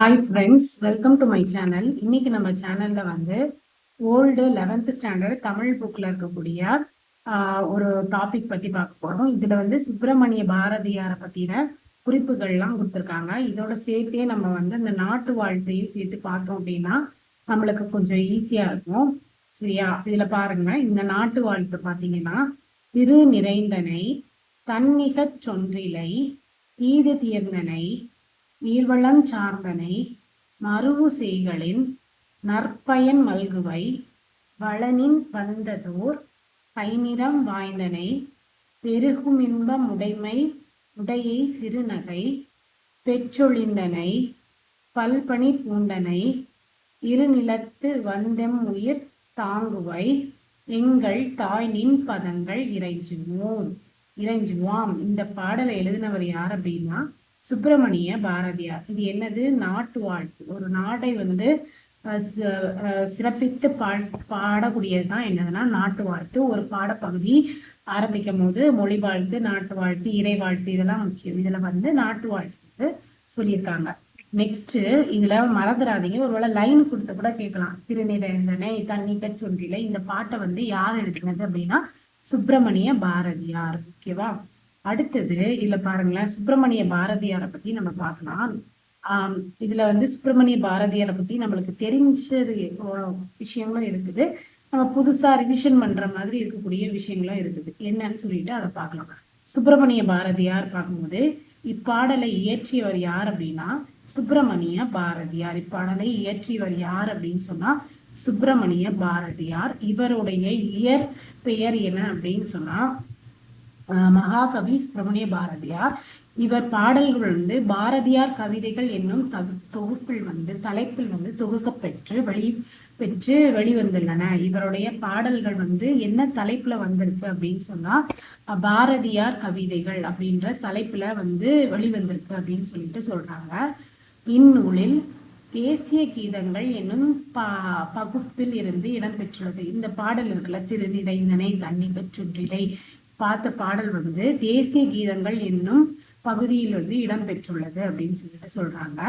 Hi friends welcome to my channel இன்னைக்கு நம்ம சேனல்ல வந்து ஓல்டு லெவன்த் ஸ்டாண்டர்ட் தமிழ் புக்ல இருக்கக்கூடிய ஒரு டாபிக் பத்தி பார்க்க போறோம். இதுல வந்து சுப்பிரமணிய பாரதியாரை பத்தின குறிப்புகள்லாம் கொடுத்துருக்காங்க. இதோட சேர்த்தே நம்ம வந்து அந்த நாட்டு வாழ்த்தையும் சேர்த்து பார்த்தோம் அப்படின்னா நம்மளுக்கு கொஞ்சம் ஈஸியா இருக்கும். சரியா? இதுல பாருங்க. இந்த நாட்டு வாழ்த்து பாத்தீங்கன்னா திரு நிறைந்தனை தன்னிகச் சொன்றிலை ஈது தீர்ந்தனை நீர்வளம் சார்ந்தனை மருவு செய்களின் நற்பயன் மல்குவை வளனின் வந்ததோர் கைநிறம் வாய்ந்தனை பெருகுமின்பம் உடைமை உடையை சிறுநகை பெற்றொழிந்தனை பல்பணி பூண்டனை இருநிலத்து வந்தெம் உயிர் தாங்குவை எங்கள் தாய்நின் பதங்கள் இறைஞ்சுவோம். இறைஞ்சுவாம். இந்த பாடலை எழுதினவர் யார் அப்படின்னா சுப்பிரமணிய பாரதியார். இது என்னது? நாட்டு வாழ்த்து. ஒரு நாட்டை வந்து சிறப்பித்து பா பாடக்கூடியது தான் என்னதுன்னா நாட்டு வாழ்த்து. ஒரு பாடப்பகுதி ஆரம்பிக்கும் போது மொழி வாழ்த்து நாட்டு வாழ்த்து இறை வாழ்த்து இதெல்லாம் முக்கியம். இதுல வந்து நாட்டு வாழ்த்து சொல்லியிருக்காங்க. நெக்ஸ்ட் இதுல மறந்துடாதீங்க ஒருவேளை லைன் கொடுத்து கூட கேட்கலாம். திருநிறைந்தனை தன்னிக்க கச்சொன்றில இந்த பாட்டை வந்து யார் எழுதினது அப்படின்னா சுப்பிரமணிய பாரதியார். ஓகேவா அடுத்தது இதுல பாருங்களேன் சுப்பிரமணிய பாரதியாரை பத்தி நம்ம பார்க்கலாம். ஆஹ் இதுல வந்து சுப்பிரமணிய பாரதியாரை பத்தி நம்மளுக்கு தெரிஞ்சது விஷயங்களும் இருக்குது. நம்ம புதுசா ரிவிஷன் பண்ற மாதிரி இருக்கக்கூடிய விஷயங்களும் இருக்குது. என்னன்னு சொல்லிட்டு அதை பார்க்கலாம். சுப்பிரமணிய பாரதியார் பார்க்கும்போது இப்பாடலை இயற்றியவர் யார் அப்படின்னா சுப்பிரமணிய பாரதியார். இப்பாடலை இயற்றியவர் யார் அப்படின்னு சொன்னா சுப்பிரமணிய பாரதியார். இவருடைய இயற் பெயர் என்ன அப்படின்னு சொன்னா மகாகவி சுப்பிரமணிய பாரதியார். இவர் பாடல்கள் வந்து பாரதியார் கவிதைகள் என்னும் தகு தொகுப்பில் வந்து தலைப்பில் வந்து தொகுக்கப்பெற்று வெளி பெற்று வெளிவந்துள்ளன. இவருடைய பாடல்கள் வந்து என்ன தலைப்புல வந்திருக்கு அப்படின்னு சொன்னா பாரதியார் கவிதைகள் அப்படின்ற தலைப்புல வந்து வெளிவந்திருக்கு அப்படின்னு சொல்லிட்டு சொல்றாங்க. இந்நூலில் தேசிய கீதங்கள் என்னும் ப பகுப்பில் இருந்து இடம்பெற்றுள்ளது இந்த பாடல் இருக்குல்ல திருநிறைந்தனை தண்ணி சுற்றிலை பார்த்த பாடல் வந்து தேசிய கீதங்கள் என்னும் பகுதியில் வந்து இடம்பெற்றுள்ளது அப்படின்னு சொல்லிட்டு சொல்றாங்க.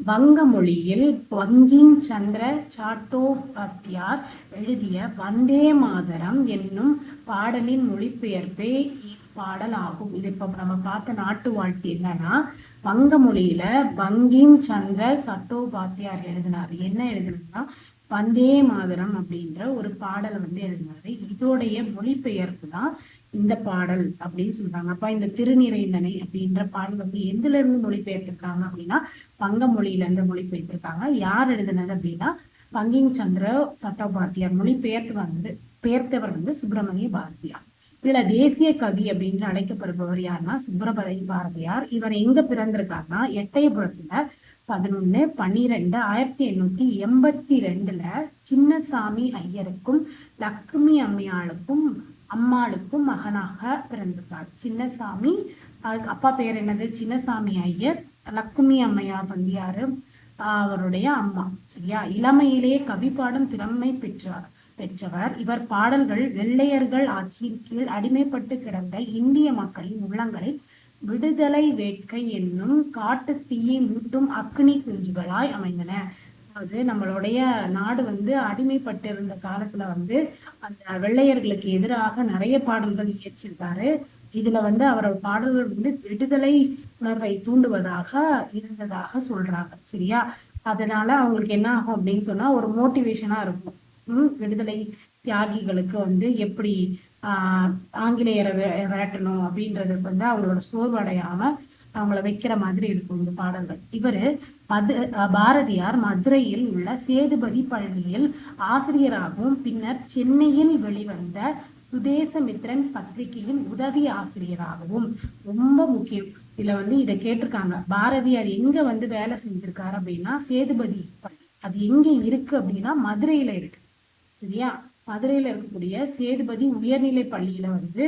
வங்க மொழியில் வங்கிங் சந்திர சாட்டோபாத்தியார் எழுதிய வந்தே மாதரம் என்னும் பாடலின் மொழிபெயர்ப்பே இப்பாடல் ஆகும். இது இப்ப நம்ம பார்த்த நாட்டு வாழ்க்கை என்னன்னா வங்க மொழியில வங்கிங் சந்திர சட்டோபாத்தியார் எழுதினார். என்ன எழுதினா வந்தே மாதரம் அப்படின்ற ஒரு பாடலை வந்து எழுதினாரு. இதோடைய மொழிபெயர்ப்பு தான் இந்த பாடல் அப்படின்னு சொல்றாங்க. அப்ப இந்த திருநிறைந்தனை அப்படின்ற பாடல் வந்து எதுல இருந்து மொழிபெயர்த்திருக்காங்க அப்படின்னா பங்க மொழியில இருந்து மொழிபெயர்த்திருக்காங்க. யார் எழுதினது அப்படின்னா பங்கிங் சந்திர சட்டோபாத்தியார் மொழிபெயர்த்து வந்து பெயர்த்தவர் வந்து சுப்பிரமணிய பாரதியார். இதுல தேசிய கவி அப்படின்னு அழைக்கப்படுபவர் யாருன்னா சுப்பிரமணிய பாரதியார். இவர் எங்க பிறந்திருக்காருன்னா எட்டயபுரத்துல பதினொன்னு பன்னிரெண்டு ஆயிரத்தி எண்ணூத்தி எண்பத்தி ரெண்டுல சின்னசாமி ஐயருக்கும் லக்ஷ்மி அம்மையாளுக்கும் அம்மாளுக்கும் மகனாக பிறந்துள்ளார் சின்னசாமி அப்பா பேர் என்னது? சின்னசாமி ஐயர் லக்குமி அம்மையார் வந்து யாரு அவருடைய அம்மா சரியா? இளமையிலேயே கவி பாடும் திறமை பெற்றார் பெற்றவர். இவர் பாடல்கள் வெள்ளையர்கள் ஆட்சியின் கீழ் அடிமைப்பட்டு கிடந்த இந்திய மக்களின் உள்ளங்களை விடுதலை வேட்கை என்னும் காட்டு தீயை மூட்டும் அக்னி குஞ்சுகளாய் அமைந்தன. அதாவது நம்மளுடைய நாடு வந்து அடிமைப்பட்டு இருந்த காலத்துல வந்து அந்த வெள்ளையர்களுக்கு எதிராக நிறைய பாடல்கள் இயற்றிருக்காரு. இதுல வந்து அவரோட பாடல்கள் வந்து விடுதலை உணர்வை தூண்டுவதாக இருந்ததாக சொல்றாங்க சரியா? அதனால அவங்களுக்கு என்ன ஆகும் அப்படின்னு சொன்னா ஒரு மோட்டிவேஷனா இருக்கும். உம் விடுதலை தியாகிகளுக்கு வந்து எப்படி ஆஹ் ஆங்கிலேயரை விரட்டணும் அப்படின்றதுக்கு வந்து அவங்களோட சோர்வடையாம அவங்கள வைக்கிற மாதிரி இருக்கும் இந்த பாடல்கள். இவர் மது பாரதியார் மதுரையில் உள்ள சேதுபதி பள்ளியில் ஆசிரியராகவும் பின்னர் சென்னையில் வெளிவந்த சுதேசமித்ரன் பத்திரிகையின் உதவி ஆசிரியராகவும். ரொம்ப முக்கியம். இதுல வந்து இதை கேட்டிருக்காங்க. பாரதியார் எங்க வந்து வேலை செஞ்சிருக்காரு அப்படின்னா சேதுபதி அது எங்க இருக்கு அப்படின்னா மதுரையில இருக்கு. சரியா? மதுரையில இருக்கக்கூடிய சேதுபதி உயர்நிலை பள்ளியில வந்து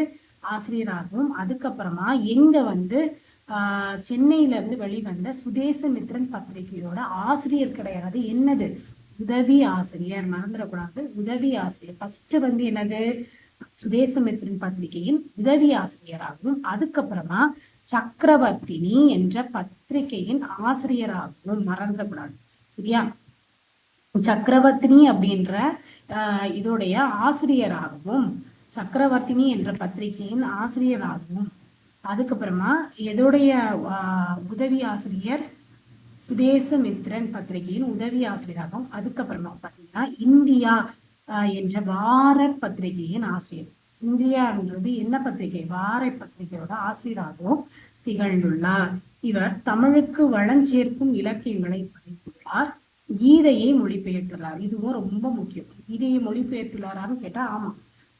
ஆசிரியராகவும் அதுக்கப்புறமா எங்க வந்து சென்னையிலேருந்து சென்னையில இருந்து வெளிவந்த சுதேசமித்ரன் பத்திரிகையோட ஆசிரியர் கிடையாது. என்னது? உதவி ஆசிரியர். மறந்துடக்கூடாது. உதவி ஆசிரியர். ஃபர்ஸ்ட் வந்து என்னது? சுதேசமித்ரன் பத்திரிகையின் உதவி ஆசிரியராகவும் அதுக்கப்புறமா சக்கரவர்த்தினி என்ற பத்திரிகையின் ஆசிரியராகவும். மறந்துடக்கூடாது. சரியா? சக்கரவர்த்தினி அப்படின்ற இதோடைய ஆசிரியராகவும் சக்கரவர்த்தினி என்ற பத்திரிகையின் ஆசிரியராகவும் அதுக்கப்புறமா எதோடைய உதவி ஆசிரியர் சுதேசமித்ரன் பத்திரிகையின் உதவி ஆசிரியராகவும் அதுக்கப்புறமா பார்த்தீங்கன்னா இந்தியா என்ற வார பத்திரிகையின் ஆசிரியர். இந்தியான்றது என்ன பத்திரிகை? வார பத்திரிகையோட ஆசிரியராகவும் திகழ்ந்துள்ளார். இவர் தமிழுக்கு வளஞ்சேர்க்கும் இலக்கியங்களை படைத்துள்ளார். கீதையை மொழிபெயர்த்துள்ளார். இதுவும் ரொம்ப முக்கியம். கீதையை மொழிபெயர்த்துள்ளாரான்னு கேட்டா ஆமா.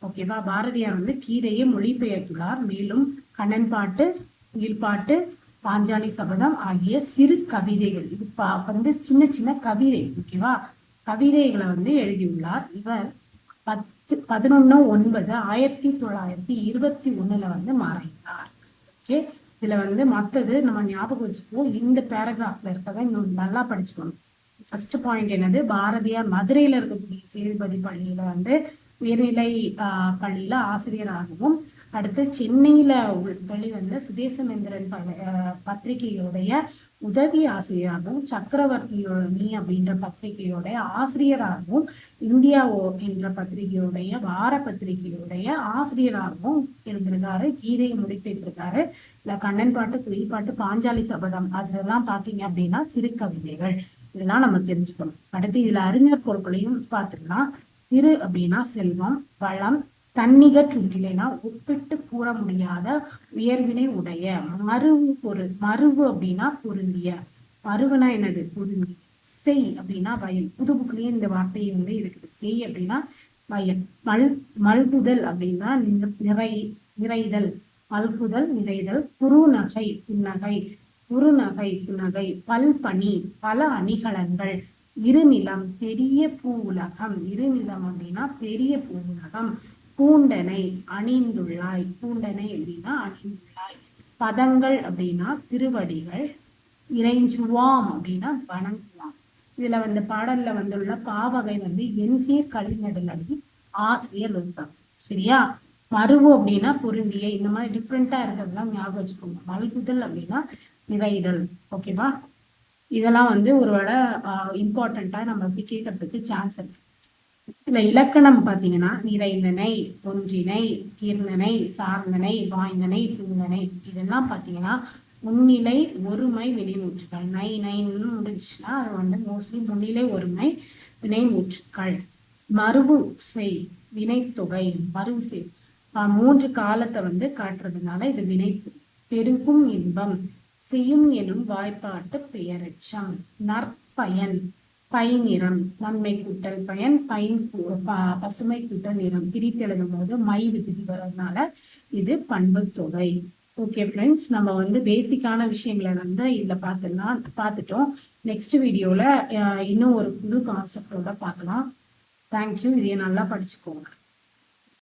ஓகேவா? பாரதியார் வந்து கீதையை மொழிபெயர்த்துள்ளார். மேலும் கண்ணன் பாட்டு பாட்டு பாஞ்சாலி சபதம் ஆகிய சிறு கவிதைகள். இது வந்து சின்ன சின்ன கவிதை ஓகேவா? கவிதைகளை வந்து எழுதியுள்ளார் இவர். பத்து பதினொன்னு ஒன்பது ஆயிரத்தி தொள்ளாயிரத்தி இருபத்தி ஒண்ணுல வந்து மறைந்தார் ஓகே? இதுல வந்து மற்றது நம்ம ஞாபகம் வச்சுப்போம் இந்த பேராகிராஃப்ல இருக்கதை இன்னும் நல்லா படிச்சுக்கணும் ஃபர்ஸ்ட் பாயிண்ட் என்னது? பாரதியார் மதுரையில இருக்கக்கூடிய சேதுபதி பள்ளியில வந்து உயர்நிலை பள்ளியில ஆசிரியராகவும் அடுத்து சென்னையில வெளிவந்த சுதேசமேந்திரன் பத்திரிகையுடைய உதவி ஆசிரியராகவும் சக்கரவர்த்தியோனி அப்படின்ற பத்திரிகையுடைய ஆசிரியராகவும் இந்தியா என்ற பத்திரிகையுடைய வார பத்திரிகையுடைய ஆசிரியராகவும் இருந்திருக்காரு. கீதையை முடிப்பெற்றிருக்காரு இல்ல கண்ணன் பாட்டு குயில் பாட்டு பாஞ்சாலி சபதம் அதெல்லாம் பாத்தீங்க அப்படின்னா சிறு கவிதைகள். இதெல்லாம் நம்ம தெரிஞ்சுக்கணும். அடுத்து இதுல அறிஞர் பொருட்களையும் பார்த்துக்கலாம் திரு அப்படின்னா செல்வம் வளம் தன்னிகற்றுண்டிலைனா ஒப்பிட்டு கூற முடியாத உயர்வினை உடைய. மருவு பொருள் மருவு அப்படின்னா பொருந்திய. மறுவுனா என்னது? பொருந்தி. செய் அப்படின்னா வயல். புது இந்த வார்த்தையை வந்து இருக்குது. செய் அப்படின்னா வயல். மல் மல்குதல் அப்படின்னா நிறை நிறைதல். மல்குதல் நிறைதல். குறுநகை புன்னகை. குறுநகை புன்னகை. பல்பணி பல அணிகலன்கள். இருநிலம் பெரிய பூ உலகம் இருநிலம் அப்படின்னா பெரிய பூ உலகம் பூண்டனை அணிந்துள்ளாய். பூண்டனை அப்படின்னா அணிந்துள்ளாய். பதங்கள் அப்படின்னா திருவடிகள் இறைஞ்சுவாம் அப்படின்னா வணங்குவாம். இதுல வந்து பாடல்ல வந்துள்ள பாவகை வந்து என்சீர் கலிநடுநடி ஆசிரியர் ஒருத்தம் சரியா? மருவு அப்படின்னா பொருந்திய. இந்த மாதிரி டிஃப்ரெண்டா இருக்கிறதுலாம் ஞாபகம் வச்சுக்கோங்க. மல்குதல் அப்படின்னா நிறைதல் ஓகேவா இதெல்லாம் வந்து ஒருவேளை இம்பார்ட்டண்டா நம்ம கேட்கறதுக்கு சான்ஸ் இருக்கு. இந்த இலக்கணம் பார்த்தீங்கன்னா நிறைந்தனை ஒன்றினை தீர்ந்தனை சார்ந்தனை வாய்ந்தனை தூந்தனை இதெல்லாம் பார்த்தீங்கன்னா முன்னிலை ஒருமை வினைமூச்சுக்கள் நை நைன்னு முடிஞ்சுன்னா அது வந்து மோஸ்ட்லி முன்னிலை ஒருமை வினைமூற்றுக்கள் மறுபு செய் வினைத்தொகை மறுவு செய். மூன்று காலத்தை வந்து காட்டுறதுனால இது வினை பெருகும் இன்பம் செய்யும் எனும் வாய்ப்பாட்டு பெயரச்சம். நற்பயன். பை நிறம் நன்மை கூட்டல் பயன் பைன் பசுமை கூட்டல் நிறம். பிரித்து எழுதும் போது மை விகுதி வர்றதுனால இது பண்பு தொகை. ஓகே ஃப்ரெண்ட்ஸ் நம்ம வந்து பேசிக்கான விஷயங்களை வந்து இதில் பார்த்துலாம் பார்த்துட்டோம். நெக்ஸ்ட் வீடியோவில் இன்னும் ஒரு புது கான்செப்டோட பார்க்கலாம். தேங்க்யூ இதையை நல்லா படிச்சுக்கோங்க.